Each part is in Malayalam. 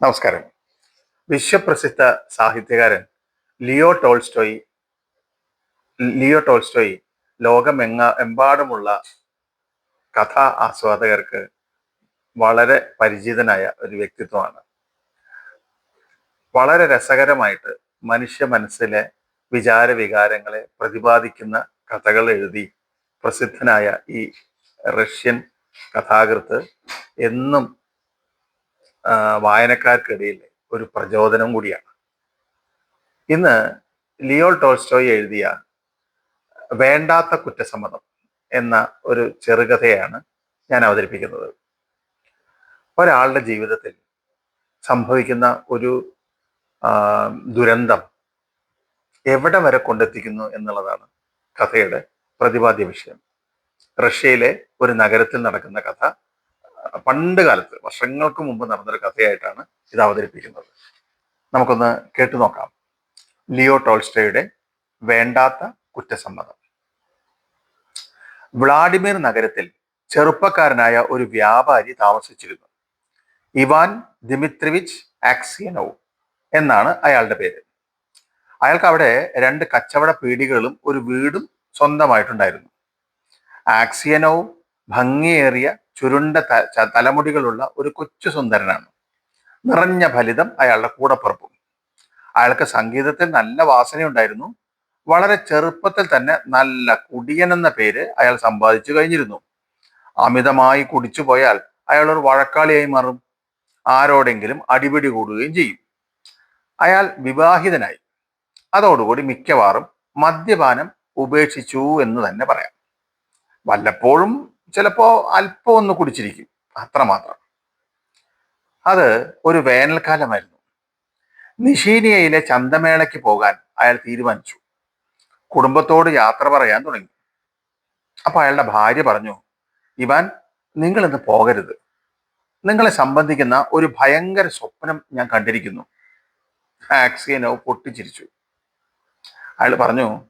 നമസ്കാരം. വിശ്വപ്രസിദ്ധ സാഹിത്യകാരൻ ലിയോ ടോൾസ്റ്റോയി ലിയോ ടോൾസ്റ്റോയി ലോകമെങ്ങ എമ്പാടുമുള്ള കഥാ ആസ്വാദകർക്ക് വളരെ പരിചിതനായ ഒരു വ്യക്തിത്വമാണ്. വളരെ രസകരമായിട്ട് മനുഷ്യ മനസ്സിലെ വിചാര വികാരങ്ങളെ പ്രതിപാദിക്കുന്ന കഥകൾ എഴുതി പ്രസിദ്ധനായ ഈ റഷ്യൻ കഥാകൃത്ത് എന്നും വായനക്കാർക്കിടയിൽ ഒരു പ്രചോദനം കൂടിയാണ്. ഇന്ന് ലിയോൾ ടോൾസ്റ്റോയ് എഴുതിയ വേണ്ടാത്ത കുറ്റസമ്മതം എന്ന ഒരു ചെറുകഥയാണ് ഞാൻ അവതരിപ്പിക്കുന്നത്. ഒരാളുടെ ജീവിതത്തിൽ സംഭവിക്കുന്ന ഒരു ദുരന്തം എവിടെ വരെ കൊണ്ടെത്തിക്കുന്നു എന്നുള്ളതാണ് കഥയുടെ പ്രതിപാദ്യ വിഷയം. റഷ്യയിലെ ഒരു നഗരത്തിൽ നടക്കുന്ന കഥ പണ്ട് കാലത്ത് വർഷങ്ങൾക്ക് മുമ്പ് നടന്നൊരു കഥയായിട്ടാണ് ഇത് അവതരിപ്പിക്കുന്നത്. നമുക്കൊന്ന് കേട്ടു നോക്കാം. ലിയോ ടോൾസ്റ്റോയുടെ വേണ്ടാത്ത കുറ്റസമ്മതം. വ്ളാഡിമിർ നഗരത്തിൽ ചെറുപ്പക്കാരനായ ഒരു വ്യാപാരി താമസിച്ചിരുന്നു. ഇവാൻ ദിമിത്രിവിച്ച് ആക്സിയനോ എന്നാണ് അയാളുടെ പേര്. അയാൾക്ക് അവിടെ രണ്ട് കച്ചവട പീടികകളും ഒരു വീടും സ്വന്തമായിട്ടുണ്ടായിരുന്നു. ആക്സിയനോ ഭംഗിയേറിയ ചുരുണ്ട തലമുടികളുള്ള ഒരു കൊച്ചു സുന്ദരനാണ്. നിറഞ്ഞ ഫലിതം അയാളുടെ കൂടപ്പുറപ്പും. അയാൾക്ക് സംഗീതത്തിൽ നല്ല വാസനയുണ്ടായിരുന്നു. വളരെ ചെറുപ്പത്തിൽ തന്നെ നല്ല കുടിയൻ എന്ന പേര് അയാൾ സമ്പാദിച്ചു കഴിഞ്ഞിരുന്നു. അമിതമായി കുടിച്ചു പോയാൽ അയാൾ ഒരു വഴക്കാളിയായി മാറും. ആരോടെങ്കിലും അടിപിടി കൂടുകയും ചെയ്യും. അയാൾ വിവാഹിതനായി. അതോടുകൂടി മിക്കവാറും മദ്യപാനം ഉപേക്ഷിച്ചു എന്ന് തന്നെ പറയാം. വല്ലപ്പോഴും ചിലപ്പോ അല്പം ഒന്ന് കുടിച്ചിരിക്കും അത്രമാത്രം അത് ഒരു വേനൽക്കാലമായിരുന്നു. നിഷീനിയയിലെ ചന്തമേളയ്ക്ക് പോകാൻ അയാൾ തീരുമാനിച്ചു. കുടുംബത്തോട് യാത്ര പറയാൻ തുടങ്ങി. അപ്പൊ അയാളുടെ ഭാര്യ പറഞ്ഞു ഇവാൻ നിങ്ങൾ ഇന്ന് പോകരുത്. നിങ്ങളെ സംബന്ധിക്കുന്ന ഒരു ഭയങ്കര സ്വപ്നം ഞാൻ കണ്ടിരിക്കുന്നു. ആക്സിയനോ പൊട്ടിച്ചിരിച്ചു. അയാൾ പറഞ്ഞു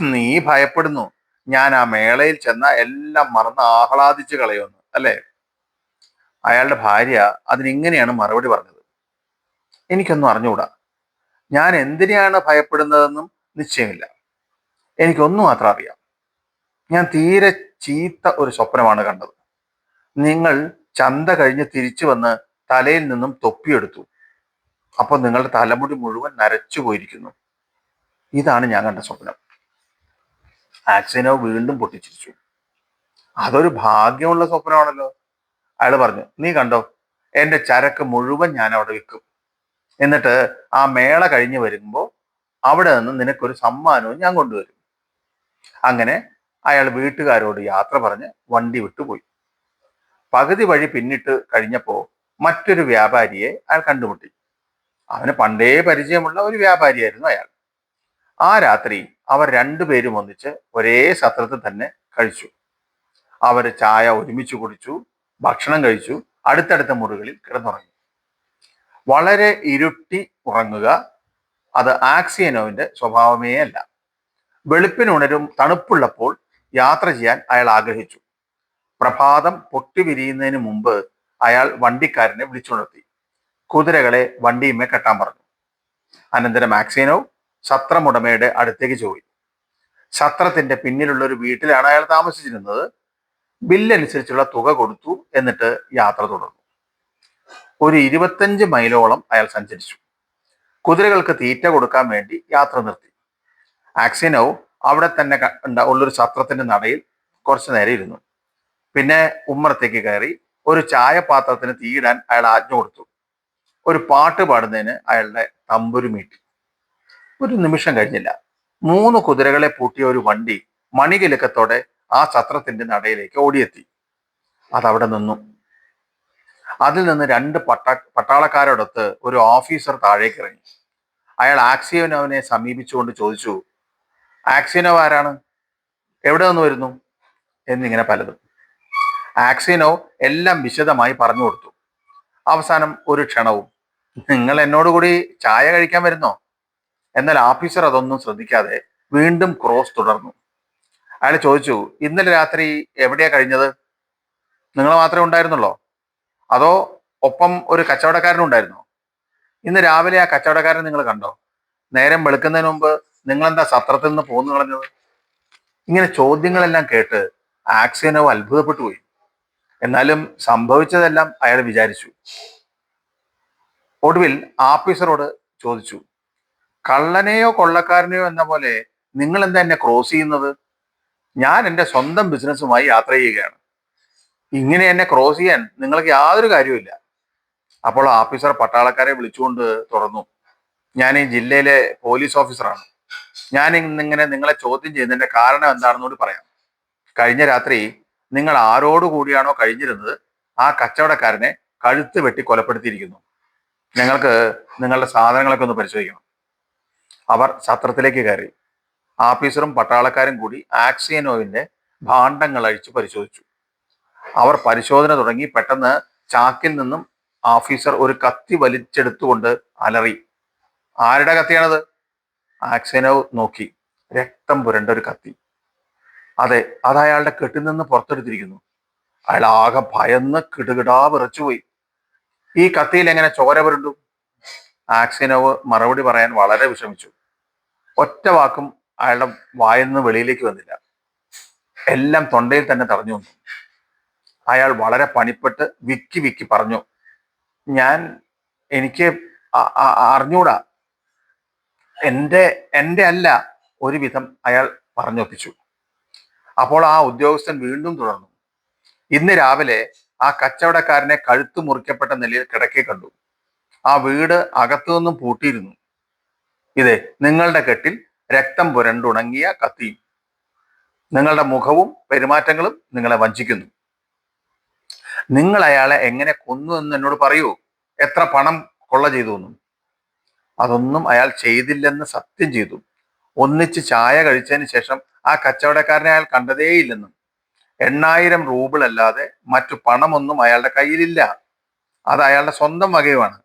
നീ ഭയപ്പെടുന്നു. ഞാൻ ആ മേളയിൽ ചെന്ന എല്ലാം മറന്ന് ആഹ്ലാദിച്ച് കളയുമെന്ന് അല്ലേ? അയാളുടെ ഭാര്യ അതിനിങ്ങനെയാണ് മറുപടി പറഞ്ഞത്. എനിക്കൊന്നും അറിഞ്ഞുകൂടാ ഞാൻ എന്തിനെയാണ് ഭയപ്പെടുന്നതെന്നും നിശ്ചയമില്ല. എനിക്കൊന്നും മാത്രം അറിയാം. ഞാൻ തീരെ ചീത്ത ഒരു സ്വപ്നമാണ് കണ്ടത്. നിങ്ങൾ ചന്ത കഴിഞ്ഞ് തിരിച്ചു വന്ന് തലയിൽ നിന്നും തൊപ്പിയെടുത്തു. അപ്പോൾ നിങ്ങളുടെ തലമുടി മുഴുവൻ നരച്ചു പോയിരിക്കുന്നു ഇതാണ് ഞാൻ കണ്ട സ്വപ്നം. ആക്സിനോ വീണ്ടും പൊട്ടിച്ചിരിച്ചു. അതൊരു ഭാഗ്യമുള്ള സ്വപ്നമാണല്ലോ. അയാൾ പറഞ്ഞു നീ കണ്ടോ എന്റെ ചരക്ക് മുഴുവൻ ഞാൻ അവിടെ വിൽക്കും. എന്നിട്ട് ആ മേള കഴിഞ്ഞ് വരുമ്പോൾ അവിടെ നിന്ന് നിനക്കൊരു സമ്മാനവും ഞാൻ കൊണ്ടുവരും. അങ്ങനെ അയാൾ വീട്ടുകാരോട് യാത്ര പറഞ്ഞ് വണ്ടി വിട്ടുപോയി. പകുതി വഴി പിന്നിട്ട് കഴിഞ്ഞപ്പോൾ മറ്റൊരു വ്യാപാരിയെ അയാൾ കണ്ടുമുട്ടി. അവന് പണ്ടേ പരിചയമുള്ള ഒരു വ്യാപാരിയായിരുന്നു അയാൾ. ആ രാത്രി അവർ രണ്ടുപേരും ഒന്നിച്ച് ഒരേ സത്രത്തിൽ തന്നെ കഴിച്ചു. അവർ ചായ ഒരുമിച്ച് കുടിച്ചു ഭക്ഷണം കഴിച്ചു അടുത്തടുത്ത മുറികളിൽ കിടന്നുറങ്ങി. വളരെ ഇരുട്ടി ഉറങ്ങുക അത് ആക്സിയനോവിന്റെ സ്വഭാവമേ അല്ല. വെളുപ്പിനുണരും തണുപ്പുള്ളപ്പോൾ യാത്ര ചെയ്യാൻ അയാൾ ആഗ്രഹിച്ചു. പ്രഭാതം പൊട്ടിവിരിയുന്നതിന് മുമ്പ് അയാൾ വണ്ടിക്കാരനെ വിളിച്ചുണർത്തി. കുതിരകളെ വണ്ടിയുമേ കെട്ടാൻ പറഞ്ഞു. അനന്തരം ആക്സിയനോവ് സത്രമുടമയുടെ അടുത്തേക്ക് ചോദി. സത്രത്തിന്റെ പിന്നിലുള്ള ഒരു വീട്ടിലാണ് അയാൾ താമസിച്ചിരുന്നത്. ബില്ലനുസരിച്ചുള്ള തുക കൊടുത്തു എന്നിട്ട് യാത്ര തുടർന്നു. ഒരു ഇരുപത്തഞ്ച് മൈലോളം അയാൾ സഞ്ചരിച്ചു. കുതിരകൾക്ക് തീറ്റ കൊടുക്കാൻ വേണ്ടി യാത്ര നിർത്തി. ആക്സിനോ അവിടെ തന്നെ ഉള്ളൊരു സത്രത്തിന്റെ നടയിൽ കുറച്ചു നേരം ഇരുന്നു. പിന്നെ ഉമ്മറത്തേക്ക് കയറി ഒരു ചായപാത്രത്തിന് തീയിടാൻ അയാൾ ആജ്ഞ കൊടുത്തു. ഒരു പാട്ട് പാടുന്നതിന് അയാളുടെ തമ്പുരു മീട്ടി. ഒരു നിമിഷം കഴിഞ്ഞില്ല. മൂന്ന് കുതിരകളെ പൂട്ടിയ ഒരു വണ്ടി മണികിലക്കത്തോടെ ആ സത്രത്തിന്റെ നടയിലേക്ക് ഓടിയെത്തി. അതവിടെ നിന്നു. അതിൽ നിന്ന് രണ്ട് പട്ട പട്ടാളക്കാരോടൊത്ത് ഒരു ഓഫീസർ താഴേക്ക് ഇറങ്ങി. അയാൾ ആക്സിയോനോവിനെ സമീപിച്ചുകൊണ്ട് ചോദിച്ചു ആക്സിയോനോ ആരാണ്? എവിടെ നിന്ന് വരുന്നു? എന്നിങ്ങനെ പലതും. ആക്സിനോ എല്ലാം വിശദമായി പറഞ്ഞു കൊടുത്തു. അവസാനം ഒരു ക്ഷണവും നിങ്ങൾ എന്നോടുകൂടി ചായ കഴിക്കാൻ വരുന്നോ? എന്നാൽ ഓഫീസർ അതൊന്നും ശ്രദ്ധിക്കാതെ വീണ്ടും ക്രോസ് തുടർന്നു. അയാൾ ചോദിച്ചു ഇന്നലെ രാത്രി എവിടെയാ കഴിഞ്ഞത്? നിങ്ങൾ മാത്രമേ ഉണ്ടായിരുന്നുള്ളോ? അതോ ഒപ്പം ഒരു കച്ചവടക്കാരനും ഉണ്ടായിരുന്നോ? ഇന്ന് രാവിലെ ആ കച്ചവടക്കാരൻ നിങ്ങൾ കണ്ടോ? നേരം വെളുക്കുന്നതിന് മുമ്പ് നിങ്ങളെന്താ സത്രത്തിൽ നിന്ന് പോന്നു കളഞ്ഞത്? ഇങ്ങനെ ചോദ്യങ്ങളെല്ലാം കേട്ട് ആക്സിയനോ അത്ഭുതപ്പെട്ടു പോയി. എന്നാലും സംഭവിച്ചതെല്ലാം അയാൾ വിചാരിച്ചു. ഒടുവിൽ ആഫീസറോട് ചോദിച്ചു കള്ളനെയോ കൊള്ളക്കാരനെയോ എന്ന പോലെ നിങ്ങൾ എന്താ എന്നെ ക്രോസ് ചെയ്യുന്നത്? ഞാൻ എന്റെ സ്വന്തം ബിസിനസ്സുമായി യാത്ര ചെയ്യുകയാണ്. ഇങ്ങനെ എന്നെ ക്രോസ് ചെയ്യാൻ നിങ്ങൾക്ക് യാതൊരു കാര്യവുമില്ല. അപ്പോൾ ഓഫീസർ പട്ടാളക്കാരെ വിളിച്ചുകൊണ്ട് തുറന്നു. ഞാൻ ഈ ജില്ലയിലെ പോലീസ് ഓഫീസറാണ് ഞാൻ ഇന്നിങ്ങനെ നിങ്ങളെ ചോദ്യം ചെയ്യുന്നതിന്റെ കാരണം എന്താണെന്ന് കൂടി പറയാം. കഴിഞ്ഞ രാത്രി നിങ്ങൾ ആരോട് കൂടിയാണോ കഴിഞ്ഞിരുന്നത്? ആ കച്ചവടക്കാരനെ കഴുത്ത് വെട്ടി കൊലപ്പെടുത്തിയിരിക്കുന്നു. ഞങ്ങൾക്ക് നിങ്ങളുടെ സാധനങ്ങളൊക്കെ ഒന്ന് പരിശോധിക്കണം. അവർ ഛത്രത്തിലേക്ക് കയറി. ആഫീസറും പട്ടാളക്കാരും കൂടി ആക്സിയനോവിന്റെ ഭാണ്ഡങ്ങൾ അഴിച്ച് പരിശോധിച്ചു. അവർ പരിശോധന തുടങ്ങി പെട്ടെന്ന് ചാക്കിൽ നിന്നും ഓഫീസർ ഒരു കത്തി വലിച്ചെടുത്തുകൊണ്ട് അലറി. ആരുടെ കത്തിയാണത്? ആക്സിയനോവ് നോക്കി. രക്തം പുരണ്ട ഒരു കത്തി. അതെ അത് അയാളുടെ കെട്ടിൽ നിന്ന് പുറത്തെടുത്തിരിക്കുന്നു. അയാൾ ആകെ ഭയന്ന് കിടുകിടാ വിറച്ചുപോയി. ഈ കത്തിയിൽ എങ്ങനെ ചോര പുരണ്ടു? ആക്സിനോവ് മറുപടി പറയാൻ വളരെ വിഷമിച്ചു. ഒറ്റ വാക്കും അയാളുടെ വായിൽ നിന്ന് വെളിയിലേക്ക് വന്നില്ല. എല്ലാം തൊണ്ടയിൽ തന്നെ തടഞ്ഞു വന്നു അയാൾ വളരെ പണിപ്പെട്ട് വിക്കി വിക്കി പറഞ്ഞു ഞാൻ എനിക്ക് അറിഞ്ഞൂടാ. എന്റെ എന്റെ അല്ല ഒരുവിധം അയാൾ പറഞ്ഞൊപ്പിച്ചു. അപ്പോൾ ആ ഉദ്യോഗസ്ഥൻ വീണ്ടും തുടർന്നു. ഇന്ന് രാവിലെ ആ കച്ചവടക്കാരനെ കഴുത്തു മുറിക്കപ്പെട്ട നിലയിൽ കിടക്കെ കണ്ടു. ആ വീട് അകത്തുനിന്നും പൂട്ടിയിരുന്നു. ഇതെ നിങ്ങളുടെ കെട്ടിൽ രക്തം പുരണ്ടുണങ്ങിയ കത്തിയും നിങ്ങളുടെ മുഖവും പെരുമാറ്റങ്ങളും നിങ്ങളെ വഞ്ചിക്കുന്നു. നിങ്ങൾ അയാളെ എങ്ങനെ കൊന്നു എന്ന് എന്നോട് പറയൂ. എത്ര പണം കൊള്ള ചെയ്തു എന്നും. അതൊന്നും അയാൾ ചെയ്തില്ലെന്ന് സത്യം ചെയ്തു. ഒന്നിച്ച് ചായ കഴിച്ചതിന് ശേഷം ആ കച്ചവടക്കാരനെ അയാൾ കണ്ടതേയില്ലെന്നും. എണ്ണായിരം റൂബിൾ അല്ലാതെ മറ്റു പണമൊന്നും അയാളുടെ കയ്യിലില്ല. അത് അയാളുടെ സ്വന്തം വകയുമാണ്.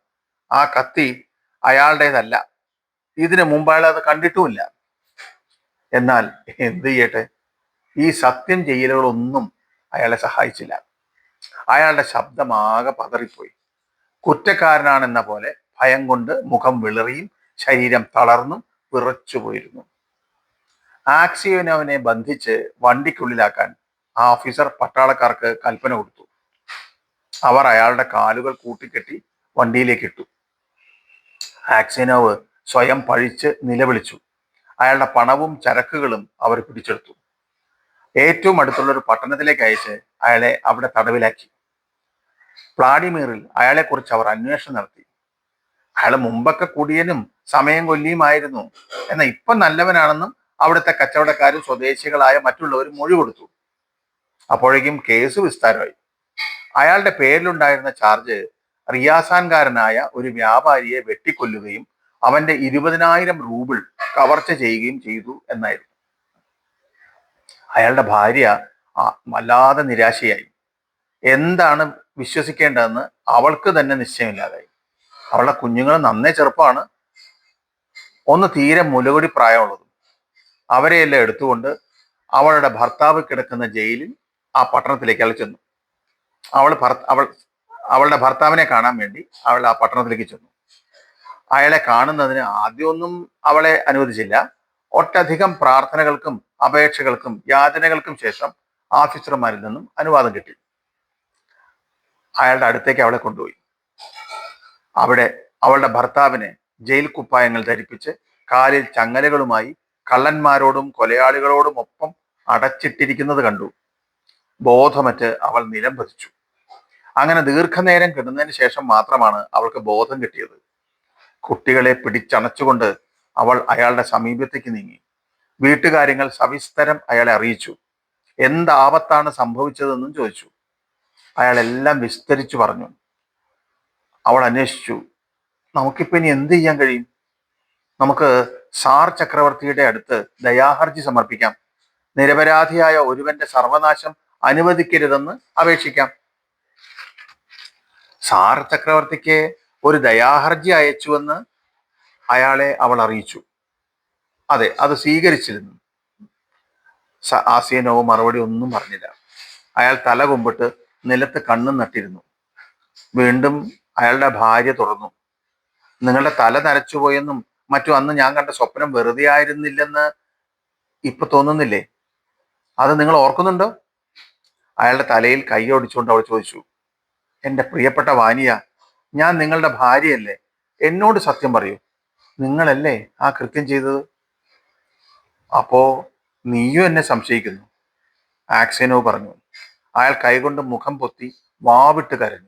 ആ കത്തി അയാളുടേതല്ല. ഇതിനു മുമ്പ് അത് കണ്ടിട്ടുമില്ല. എന്നാൽ എന്ത് ചെയ്യട്ടെ? ഈ സത്യം ചെയ്യലുകളൊന്നും അയാളെ സഹായിച്ചില്ല. അയാളുടെ ശബ്ദമാകെ പതറിപ്പോയി. കുറ്റക്കാരനാണെന്ന പോലെ ഭയം കൊണ്ട് മുഖം വിളറിയും ശരീരം തളർന്നും വിറച്ചു പോയിരുന്നു. ആക്സിയോനവനെ ബന്ധിച്ച് വണ്ടിക്കുള്ളിലാക്കാൻ ആ ഓഫീസർ പട്ടാളക്കാർക്ക് കൽപ്പന കൊടുത്തു. അവർ അയാളുടെ കാലുകൾ കൂട്ടിക്കെട്ടി വണ്ടിയിലേക്ക് ഇട്ടു ആക്സിനോവ് സ്വയം പഴിച്ച് നിലവിളിച്ചു. അയാളുടെ പണവും ചരക്കുകളും അവർ പിടിച്ചെടുത്തു. ഏറ്റവും അടുത്തുള്ള ഒരു പട്ടണത്തിലേക്ക് അയച്ച് അയാളെ അവിടെ തടവിലാക്കി. വ്ളാഡിമീറിൽ അയാളെക്കുറിച്ച് അവർ അന്വേഷണം നടത്തി. അയാൾ മുമ്പൊക്കെ കുടിയനും സമയം കൊല്ലിയുമായിരുന്നു. എന്നാൽ ഇപ്പൊ നല്ലവനാണെന്നും അവിടുത്തെ കച്ചവടക്കാരും സ്വദേശികളായ മറ്റുള്ളവരും മൊഴി കൊടുത്തു. അപ്പോഴേക്കും കേസ് വിസ്താരമായി. അയാളുടെ പേരിലുണ്ടായിരുന്ന ചാർജ് റിയാസാൻകാരനായ ഒരു വ്യാപാരിയെ വെട്ടിക്കൊല്ലുകയും അവന്റെ ഇരുപതിനായിരം റൂബിൾ കവർച്ച ചെയ്യുകയും ചെയ്തു എന്നായിരുന്നു. അയാളുടെ ഭാര്യ വല്ലാതെ നിരാശയായി. എന്താണ് വിശ്വസിക്കേണ്ടതെന്ന് അവൾക്ക് തന്നെ നിശ്ചയമില്ലാതായി. അവളുടെ കുഞ്ഞുങ്ങൾ നന്നേ ചെറുപ്പമാണ്. ഒന്ന് തീരെ മുലകുടി പ്രായമുള്ളതും. അവരെയെല്ലാം എടുത്തുകൊണ്ട് അവളുടെ ഭർത്താവ് കിടക്കുന്ന ജയിലിൽ ആ പട്ടണത്തിലേക്ക് അയാൾ ചെന്നു. അവൾ ഭർത്ത അവൾ അവളുടെ ഭർത്താവിനെ കാണാൻ വേണ്ടി അവൾ ആ പട്ടണത്തിലേക്ക് ചെന്നു. അയാളെ കാണുന്നതിന് ആദ്യമൊന്നും അവളെ അനുവദിച്ചില്ല. ഒട്ടധികം പ്രാർത്ഥനകൾക്കും അപേക്ഷകൾക്കും യാചനകൾക്കും ശേഷം ഓഫീസർമാരിൽ നിന്നും അനുവാദം കിട്ടി. അയാളുടെ അടുത്തേക്ക് അവളെ കൊണ്ടുപോയി. അവിടെ അവളുടെ ഭർത്താവിനെ ജയിൽ കുപ്പായങ്ങൾ ധരിപ്പിച്ച് കാലിൽ ചങ്ങലകളുമായി കള്ളന്മാരോടും കൊലയാളികളോടും ഒപ്പം അടച്ചിട്ടിരിക്കുന്നത് കണ്ടു. ബോധമറ്റ് അവൾ നിലം പതിച്ചു അങ്ങനെ ദീർഘനേരം കിടന്നതിന് ശേഷം മാത്രമാണ് അവൾക്ക് ബോധം കിട്ടിയത്. കുട്ടികളെ പിടിച്ചണച്ചുകൊണ്ട് അവൾ അയാളുടെ സമീപത്തേക്ക് നീങ്ങി. വീട്ടുകാര്യങ്ങൾ സവിസ്തരം അയാളെ അറിയിച്ചു. എന്താപത്താണ് സംഭവിച്ചതെന്നും ചോദിച്ചു. അയാൾ എല്ലാം വിസ്തരിച്ചു പറഞ്ഞു. അവൾ അന്വേഷിച്ചു. നമുക്കിപ്പോ ഇനി എന്ത് ചെയ്യാൻ കഴിയും? നമുക്ക് സാർ ചക്രവർത്തിയുടെ അടുത്ത് ദയാഹർജി സമർപ്പിക്കാം. നിരപരാധിയായ ഒരുവന്റെ സർവനാശം അനുവദിക്കരുതെന്ന് അപേക്ഷിക്കാം. സാർ ചക്രവർത്തിക്ക് ഒരു ദയാഹർജി അയച്ചുവെന്ന് അയാളെ അവൾ അറിയിച്ചു. അതെ അത് സ്വീകരിച്ചിരുന്നു. ആസിയനോ മറുപടി ഒന്നും പറഞ്ഞില്ല. അയാൾ തല കുമ്പിട്ട് നിലത്ത് കണ്ണും നട്ടിരുന്നു. വീണ്ടും അയാളുടെ ഭാര്യ തുറന്നു. നിങ്ങളുടെ തല നരച്ചുപോയെന്നും മറ്റു അന്ന് ഞാൻ കണ്ട സ്വപ്നം വെറുതെ ആയിരുന്നില്ലെന്ന് ഇപ്പൊ തോന്നുന്നില്ലേ? അത് നിങ്ങൾ ഓർക്കുന്നുണ്ടോ? അയാളുടെ തലയിൽ കൈ ഓടിച്ചുകൊണ്ട് അവൾ ചോദിച്ചു എന്റെ പ്രിയപ്പെട്ട വാനിയ ഞാൻ നിങ്ങളുടെ ഭാര്യയല്ലേ? എന്നോട് സത്യം പറയൂ. നിങ്ങളല്ലേ ആ കൃത്യം ചെയ്തത്? അപ്പോ നീയും എന്നെ സംശയിക്കുന്നു. ആക്സിനോ പറഞ്ഞു. അയാൾ കൈകൊണ്ട് മുഖം പൊത്തി വാവിട്ട് കരഞ്ഞു.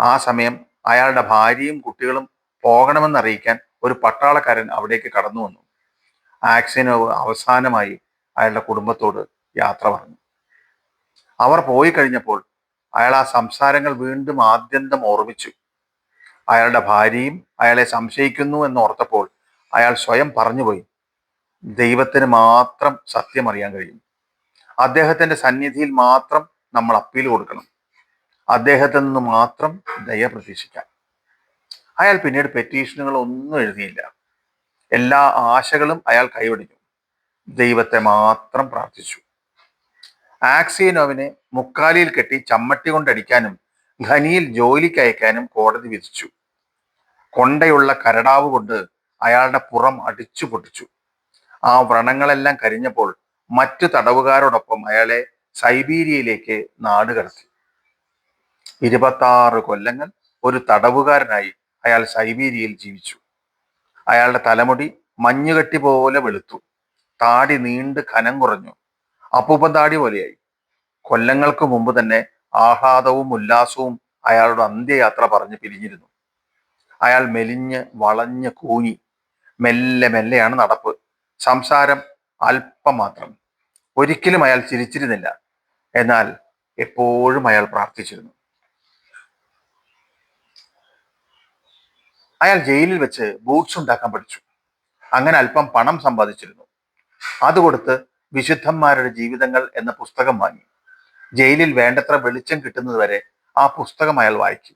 ആ സമയം അയാളുടെ ഭാര്യയും കുട്ടികളും പോകണമെന്നറിയിക്കാൻ ഒരു പട്ടാളക്കാരൻ അവിടേക്ക് കടന്നു വന്നു. ആക്സിനോവ് അവസാനമായി അയാളുടെ കുടുംബത്തോട് യാത്ര പറഞ്ഞു. അവർ പോയി കഴിഞ്ഞപ്പോൾ അയാൾ ആ സംസാരങ്ങൾ വീണ്ടും ആദ്യന്തം ഓർമ്മിച്ചു. അയാളുടെ ഭാര്യയും അയാളെ സംശയിക്കുന്നു എന്നോർത്തപ്പോൾ അയാൾ സ്വയം പറഞ്ഞുപോയി. ദൈവത്തിന് മാത്രം സത്യം അറിയാൻ കഴിയും. അദ്ദേഹത്തിന്റെ സന്നിധിയിൽ മാത്രം നമ്മൾ അപ്പീൽ കൊടുക്കണം. അദ്ദേഹത്തിൽ നിന്ന് മാത്രം ദയ പ്രതീക്ഷിക്കാം. അയാൾ പിന്നീട് പെറ്റീഷനുകൾ ഒന്നും എഴുതിയില്ല. എല്ലാ ആശകളും അയാൾ കൈവടിഞ്ഞു. ദൈവത്തെ മാത്രം പ്രാർത്ഥിച്ചു. ആക്സിയനോവിനെ മുക്കാലിയിൽ കെട്ടി ചമ്മട്ടി കൊണ്ടടിക്കാനും ഖനിയിൽ ജോലിക്ക് അയക്കാനും കോടതി വിധിച്ചു. കൊണ്ടയുള്ള കരടാവ് കൊണ്ട് അയാളുടെ പുറം അടിച്ചു പൊട്ടിച്ചു. ആ വ്രണങ്ങളെല്ലാം കരിഞ്ഞപ്പോൾ മറ്റു തടവുകാരോടൊപ്പം അയാളെ സൈബീരിയയിലേക്ക് നാട് കടത്തി. ഇരുപത്താറ് കൊല്ലങ്ങൾ ഒരു തടവുകാരനായി അയാൾ സൈബീരിയയിൽ ജീവിച്ചു. അയാളുടെ തലമുടി മഞ്ഞുകെട്ടി പോലെ വെളുത്തു. താടി നീണ്ട് ഖനം കുറഞ്ഞു. അപ്പൂപ്പൻ താടി പോലെയായി. കൊല്ലങ്ങൾക്ക് മുമ്പ് തന്നെ ആഹ്ലാദവും ഉല്ലാസവും അയാളുടെ അന്ത്യയാത്ര പറഞ്ഞ് പിരിഞ്ഞിരുന്നു. അയാൾ മെലിഞ്ഞ് വളഞ്ഞ് കൂങ്ങി മെല്ലെ മെല്ലെയാണ് നടപ്പ്. സംസാരം അല്പം മാത്രം ഒരിക്കലും അയാൾ ചിരിച്ചിരുന്നില്ല. എന്നാൽ എപ്പോഴും അയാൾ പ്രാർത്ഥിച്ചിരുന്നു. അയാൾ ജയിലിൽ വെച്ച് ബൂട്ട്സ് ഉണ്ടാക്കാൻ പഠിച്ചു. അങ്ങനെ അല്പം പണം സമ്പാദിച്ചിരുന്നു. അത് കൊടുത്ത് വിശുദ്ധന്മാരുടെ ജീവിതങ്ങൾ എന്ന പുസ്തകം വാങ്ങി. ജയിലിൽ വേണ്ടത്ര വെളിച്ചം കിട്ടുന്നതുവരെ ആ പുസ്തകം അയാൾ വായിച്ചു.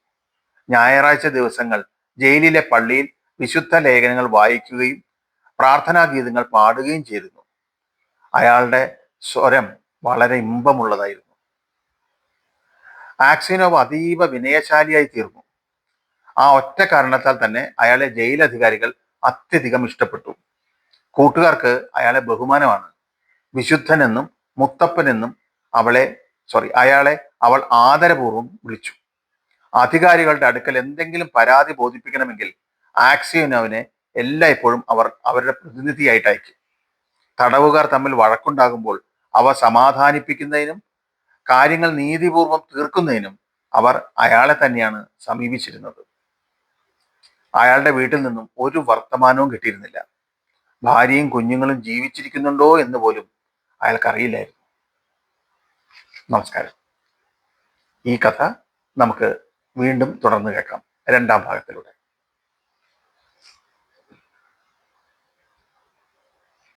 ഞായറാഴ്ച ദിവസങ്ങൾ ജയിലിലെ പള്ളിയിൽ വിശുദ്ധ ലേഖനങ്ങൾ വായിക്കുകയും പ്രാർത്ഥനാ ഗീതങ്ങൾ പാടുകയും ചെയ്തിരുന്നു. അയാളുടെ സ്വരം വളരെ ഇമ്പമുള്ളതായിരുന്നു. ആക്സിനോവ് അതീവ വിനയശാലിയായി തീർന്നു. ആ ഒറ്റ കാരണത്താൽ തന്നെ അയാളെ ജയിൽ അധികാരികൾ അത്യധികം ഇഷ്ടപ്പെട്ടു. കൂട്ടുകാർക്ക് അയാളെ ബഹുമാനമാണ്. വിശുദ്ധനെന്നും മുത്തപ്പനെന്നും അവളെ സോറി അയാളെ അവൾ ആദരപൂർവം വിളിച്ചു. അധികാരികളുടെ അടുക്കൽ എന്തെങ്കിലും പരാതി ബോധിപ്പിക്കണമെങ്കിൽ ആക്സിയോനോവിനെ എല്ലായ്പ്പോഴും അവർ അവരുടെ പ്രതിനിധിയായിട്ട് അയക്കും തടവുകാർ തമ്മിൽ വഴക്കുണ്ടാകുമ്പോൾ അവ സമാധാനിപ്പിക്കുന്നതിനും കാര്യങ്ങൾ നീതിപൂർവം തീർക്കുന്നതിനും അവർ അയാളെ തന്നെയാണ് സമീപിച്ചിരുന്നത്. അയാളുടെ വീട്ടിൽ നിന്നും ഒരു വർത്തമാനവും കിട്ടിയിരുന്നില്ല. ഭാര്യയും കുഞ്ഞുങ്ങളും ജീവിച്ചിരിക്കുന്നുണ്ടോ എന്ന് പോലും അയാൾക്കറിയില്ലായിരുന്നു. നമസ്കാരം. ഈ കഥ നമുക്ക് വീണ്ടും തുടർന്ന് കേൾക്കാം. രണ്ടാം ഭാഗത്തിലൂടെ.